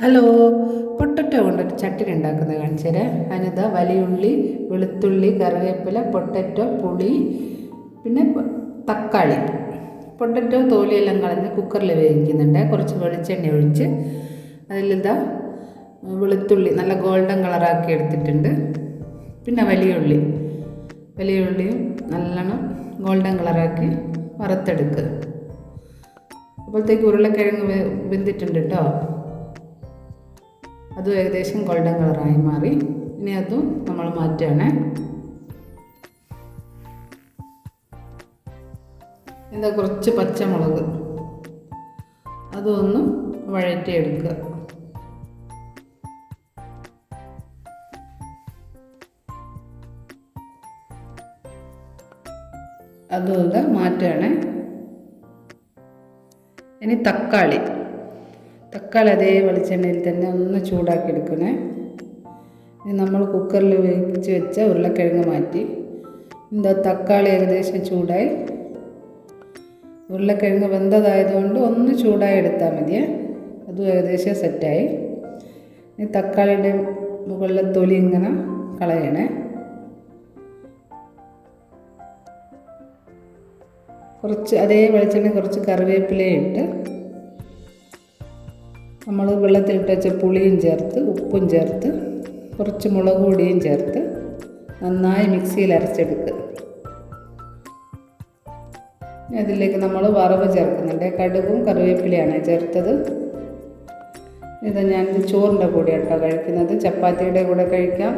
Hello potato കൊണ്ടൊരു ചട്ടിനി ഉണ്ടാക്കുന്നത് കാണിച്ചു തരാം. അതിനകത്ത് വലിയുള്ളി വെളുത്തുള്ളി കറിവേപ്പില പൊട്ടറ്റോ പുളി പിന്നെ തക്കാളി. പൊട്ടറ്റോ തോലിയെല്ലാം കളഞ്ഞ് കുക്കറിൽ വേവിക്കുന്നുണ്ട്. കുറച്ച് വെളിച്ചെണ്ണ ഒഴിച്ച് അതിലിതാ വെളുത്തുള്ളി നല്ല ഗോൾഡൻ കളറാക്കി എടുത്തിട്ടുണ്ട്. പിന്നെ വലിയുള്ളി. വലിയുള്ളിയും നല്ലോണം ഗോൾഡൻ കളറാക്കി വറുത്തെടുക്കുക. അപ്പോഴത്തേക്ക് ഉരുളക്കിഴങ്ങ് വെന്തിട്ടുണ്ട് കേട്ടോ അതും ഏകദേശം ഗോൾഡൻ കളറായി മാറി. ഇനി അതും നമ്മൾ മാറ്റുകയാണ്. എന്താ കുറച്ച് പച്ചമുളക്. അതൊന്ന് വഴറ്റിയെടുക്കുക. അതും ഇത് മാറ്റുകയാണ്. ഇനി തക്കാളി. തക്കാളി അതേ വെളിച്ചെണ്ണയിൽ തന്നെ ഒന്ന് ചൂടാക്കി എടുക്കണേ. നമ്മൾ കുക്കറിൽ വേവിച്ച് വെച്ച ഉരുളക്കിഴങ്ങ് മാറ്റി. എന്താ തക്കാളി ഏകദേശം ചൂടായി. ഉരുളക്കിഴങ്ങ് വെന്തതായതുകൊണ്ട് ഒന്ന് ചൂടായി എടുത്താൽ മതിയേ. അതും ഏകദേശം സെറ്റായി. ഇനി തക്കാളിയുടെ മുകളിലെ തൊലി ഇങ്ങനെ കളയണേ. കുറച്ച് അതേ വെളിച്ചെണ്ണ കുറച്ച് കറിവേപ്പിലയും ഇട്ട് നമ്മൾ വെള്ളത്തിലിട്ട് വെച്ച പുളിയും ചേർത്ത് ഉപ്പും ചേർത്ത് കുറച്ച് മുളക് പൊടിയും ചേർത്ത് നന്നായി മിക്സിയിൽ അരച്ചെടുക്കുക ഇനി അതിലേക്ക് നമ്മൾ വറവ് ചേർക്കുന്നുണ്ട്. കടുകും കറിവേപ്പിലയാണ് ചേർത്തത്. ഇത് ഞാൻ ചോറിന്റെ കൂടെ കേട്ടോ കഴിക്കുന്നത്. ചപ്പാത്തിയുടെ കൂടെ കഴിക്കാം.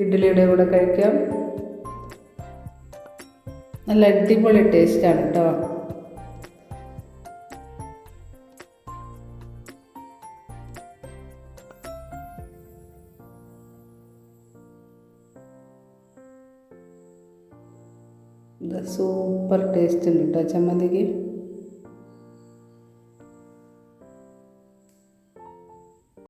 ഇഡ്ഡലിയുടെ കൂടെ കഴിക്കാം. നല്ല അടിപൊളി ടേസ്റ്റാണ് കേട്ടോ. ഇത് സൂപ്പർ ടേസ്റ്റ് ഉണ്ട് കേട്ടോ ചമ്മന്തിക്ക്.